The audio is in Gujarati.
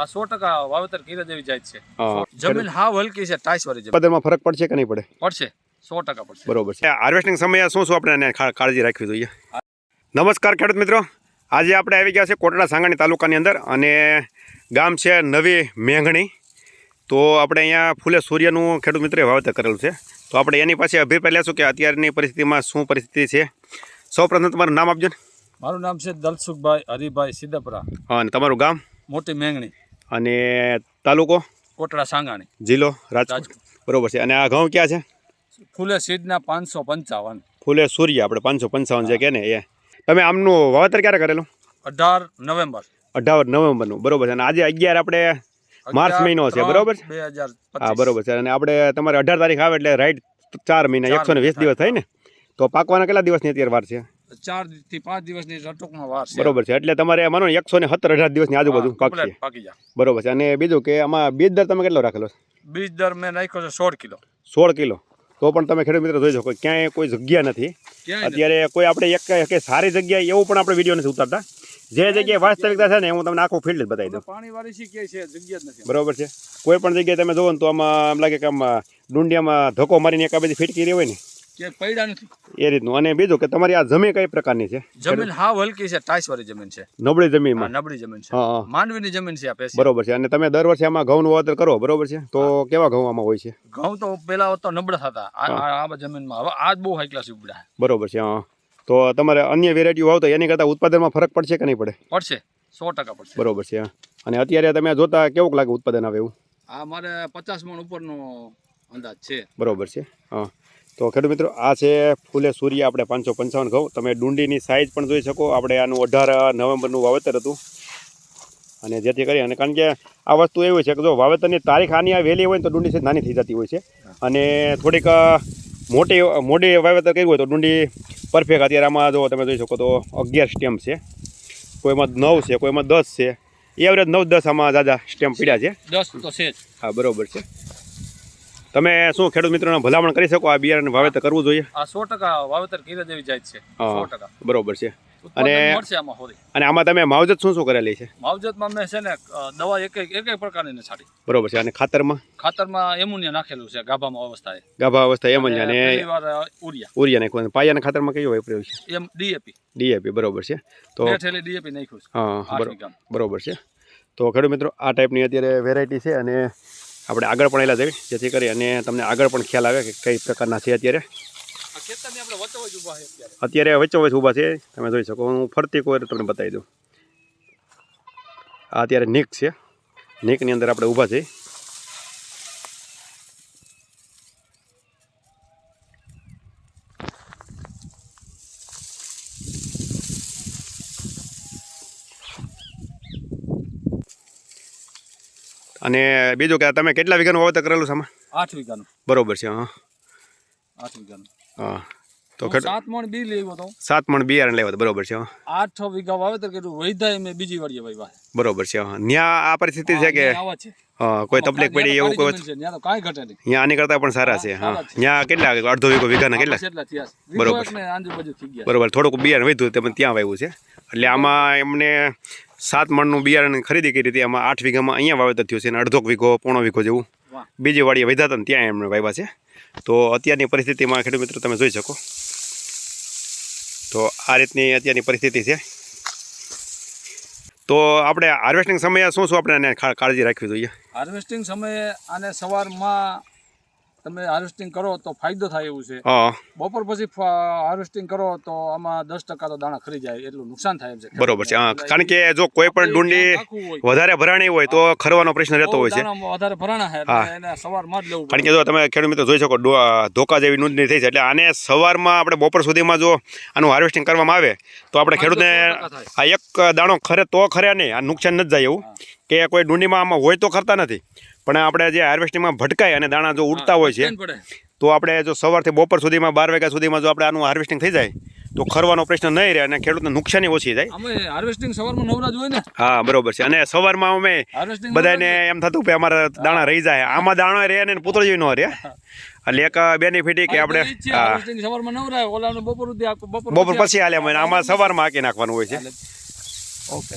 આ સો ટકા વાવેતર કર્યા જેવી જાય છે. જમીન હાવ હલકી છે ટાઈસ વાળી જમીન. પદરમાં ફરક પડશે કે નહીં પડે? પડશે. સો ટકા પડશે. બરોબર છે. હાર્વેસ્ટિંગ સમયે શું શું આપણે કાળજી રાખવી જોઈએ? નમસ્કાર ખેડૂત મિત્રો. આજે આપણે આવી ગયા છે કોટડા સાંગાણી તાલુકાની અંદર અને ગામ છે નવી મેંઘણી તો આપણે અહીંયા ફૂલે સૂર્યનું ખેડૂત મિત્રે વાવેતર કરેલું છે. તો આપણે એની પાસે અભિપ્રાય લેશું કે અત્યારની પરિસ્થિતિમાં શું પરિસ્થિતિ છે. સૌપ્રથમ તમારું નામ આપજો ને. મારું નામ છે દલસુખભાઈ હરિભાઈ સિદ્ધપરા. હા, અને તમારું ગામ? મોટી મેંગણી. અને તાલુકો? કોટડા સાંગાણી. જિલ્લો? રાજકોટ. બરોબર છે. અને આ ઘઉં ક્યાં છે? ફૂલે સીડના પાંચસો પંચાવન. ફૂલે સૂર્ય આપણે પાંચસો પંચાવન છે કે ને એ. તમે આમનું વાવેતર ક્યારે કરેલું? અઢાર નવેમ્બર. અઢાર નવેમ્બરનું. બરોબર છે. અને આજે અગિયાર આપણે માર્ચ મહિનો છે, બરોબર છે? હા બરોબર છે. અને આપણે તમારે અઢાર તારીખ આવે એટલે રાઈટ ચાર મહિના એકસો ને વીસ દિવસ થાય ને તો પાકવાના કેટલા દિવસની અત્યારે વાર છે? ચારથી પાંચ દિવસની રટોકમાં વાર છે. બરોબર છે. એટલે તમારે માનો એકસો ને સત્તર અઢાર દિવસની આજુબાજુ પાકશે complete પાકી જાય બરોબર છે. અને બીજું કે આમાં બીજ દર તમે કેટલો રાખેલો છે? બીજ દર મેં નાખ્યો છે સોળ કિલો. સોળ કિલો. તો પણ તમે ખેડૂત મિત્રો જોઈ શકો ક્યાંય કોઈ જગ્યા નથી. અત્યારે કોઈ આપણે એક કે સારી જગ્યાએ એવું પણ આપણે વીડિયો નથી ઉતારતા. જે જગ્યાએ વાસ્તવિકતા છે ને હું તમને આખું ફિલ્ડ જ બતાવી દઉં. પાણી વાળી શી કે છે જગ્યા જ નથી. બરોબર છે. કોઈ પણ જગ્યાએ તમે જોવો ને તો આમાં એમ લાગે કે આમ ડુંડિયામાં ધક્કો મારીને એક બધી ફિટકી રહી હોય ને ક્યાંય પડ્યા નથી. એ રીતનું. અને બીજું કે તમારી આ જમીન કઈ પ્રકારની છે? જમીન હાવ હલકી છે ટાઈસ વાળી જમીન છે. નબળી જમીન નબળી જમીન છે. હા હા. માંડવીની જમીન છે આ બરોબર છે. અને તમે દર વર્ષે આમાં ઘઉંનું વાવેતર કરો બરોબર છે? તો કેવા ઘઉં આમાં હોય છે? ઘઉં તો પેલા તો નબળા હતા. આ જમીનમાં. હવે આજ બહુ હાઈ ક્લાસ ઉપડા બરોબર છે હા. તો તમારે અન્ય વેરાયટીઓ તો એની કરતાં ઉત્પાદનમાં ફરક પડશે કે નહીં પડે? પડશે. સો ટકા પડશે. બરોબર છે હા. અને અત્યારે તમે જોતા કેવું લાગે ઉત્પાદન આવે એવું? આ મારે પચાસ મણ ઉપરનો અંદાજ છે. બરોબર છે હા. તો ખેડૂત મિત્રો આ છે ફૂલે સૂર્ય આપણે પાંચસો પંચાવન ઘઉં. તમે ડુંડીની સાઇઝ પણ જોઈ શકો. આપણે આનું અઢાર નવેમ્બરનું વાવેતર હતું. અને જેથી કરી અને કારણ કે આ વસ્તુ એવી છે કે જો વાવેતરની તારીખ આની આ વહેલી હોય તો ડુંડી છે નાની થઈ જતી હોય છે. અને થોડીક મોટી મોટી વાવેતર કર્યું હોય તો ડુંડી પરફેક્ટ અત્યારે આમાં જો તમે જોઈ શકો તો અગિયાર સ્ટેમ્પ છે. કોઈમાં નવ છે કોઈમાં દસ છે. એવરેજ નવ દસ આમાં દાદા સ્ટેમ્પ પીડ્યા છે. દસ તો છે હા બરોબર છે. તમે શું ખેડૂત મિત્રોને ભલામણ કરી શકો? આ બિયારણ વાવેતર કરવું જોઈએ? આ સો ટકા વાવેતર કર્યા જેવી જાય છે. સો ટકા. બરોબર છે. અને- અને આમાં તમે માવજત શું શું કરેલી છે? માવજતમાં મેં છે ને દવા એક એક પ્રકારની છાડી બરોબર છે. અને ખાતરમાં? ખાતરમાં એમોનિયા નાખેલું છે ગાભામાં અવસ્થાએ. ગાભા અવસ્થા એમોનિયા અ, ઉરિયા. ઉરિયા નાખવાનું પાયાના ખાતરમાં કયું વાપર્યું છે? એમ ડીએપી. ડીએપી બરોબર છે. તો ડીએપી નાખ્યું છે. હા. બરોબર છે. તો ખેડૂત મિત્રો આ ટાઈપની અત્યારે વેરાયટી છે અને આપણે આગળ પણ એલા જઈએ જેથી કરી અને તમને આગળ પણ ખ્યાલ આવે કે કઈ પ્રકારના છે અત્યારે. અત્યારે. અત્યારે વચ્ચો વચ્ચ ઊભા છે તમે જોઈ શકો. હું ફરતી કોઈ તમને બતાવી દઉં. આ અત્યારે નીક છે. નીકની અંદર આપણે ઊભા છીએ અને બીજું કે તમે કેટલા વીઘાનું વાવેતર કરેલું છે આઠ વીઘાનું. બરોબર છે હા. આઠ વીઘાનું. હા. તો સાત મણ બી લેવો તો. સાત મણ બિયારણ લેવા બરોબર છે આઠ વીઘા વાવેતર કર્યું વૈધાય મેં બીજી વાડીએ વાવ્યા. બરોબર છે હા. ત્યાં આ પરિસ્થિતિ છે કે કોઈ તકલીફ પડી એવું કોઈ ત્યાં તો કાંઈ ઘટે નહીં. ત્યાં આની કરતા પણ સારા છે હા ત્યાં કેટલા અડધો વીઘો વીઘાના કેટલા? કેટલા બરોબર. બરોબર થોડુંક બિયારણ વધ્યું તમે ત્યાં વાવ્યું છે. એટલે આમાં એમને સાત મણનું બિયારણ ખરીદી કરી હતી. એમાં આઠ વીઘામાં અહીંયા વાવેતર થયું છે અને અડધો વીઘો પોણો વીઘો જેવું. બીજી વાડીએ વધ્યા હતા ત્યાં એમણે વાવ્યા છે. તો અત્યારની પરિસ્થિતિમાં ખેડૂત મિત્રો તમે જોઈ શકો. તો આ રીતની અત્યારની પરિસ્થિતિ છે. તો આપણે હાર્વેસ્ટિંગ સમયે શું શું આપણે કાળજી રાખવી જોઈએ? હાર્વેસ્ટિંગ સમયે આને સવારમાં તમે હાર્વેસ્ટિંગ કરો તો ફાયદો થાય એવું છે. બપોર પછી હાર્વેસ્ટિંગ કરો તો આમાં દસ ટકા તો દાણા ખરી જાય એટલું નુકસાન થાય એમ છે. બરોબર છે કારણ કે જો કોઈ પણ ડુંડી વધારે ભરાણી હોય તો ખરવાનો પ્રશ્ન રહેતો હોય છે. વધારે ભરાણા છે એને સવારમાં જ લેવું કારણ કે જો તમે ખેડૂત મિત્રો જોઈ શકો ધોકા જેવી નોંધણી થઈ છે એટલે આને સવારમાં આપણે બપોર સુધીમાં જો આનું હાર્વેસ્ટિંગ કરવામાં આવે તો આપણે ખેડૂતને આ એક દાણો ખરે તો ખરે નહીં આ નુકસાન નથી જાય એવું. કે કોઈ ડુંડીમાં આમાં હોય તો ખરતા નથી. પણ આપણે જે હાર્વેસ્ટિંગમાં ભટકાય અને દાણા જો ઉડતા હોય છે તો આપણે જો સવારથી બપોર સુધીમાં બાર વાગ્યા સુધીમાં જો આપણે આનું હાર્વેસ્ટિંગ થઈ જાય તો ખરવાનો પ્રશ્ન નહીં રહે અને ખેડૂતને નુકસાની ઓછી થાય. અમે હાર્વેસ્ટિંગ સવારમાં નવરાજ હોય ને? હા બરોબર છે. અને સવારમાં અમે બધાને એમ થતું કે અમારા દાણા રહી જાય. આમાં દાણા રહે અને પુત્ર જેવી ન રહે. એટલે એક બેનિફિટ કે આપણે સવારમાં ઓલાનું બપોર સુધી બપોર બપોર પછી હાલે અમે આમાં સવારમાં હાકી નાખવાનું હોય છે. ઓકે.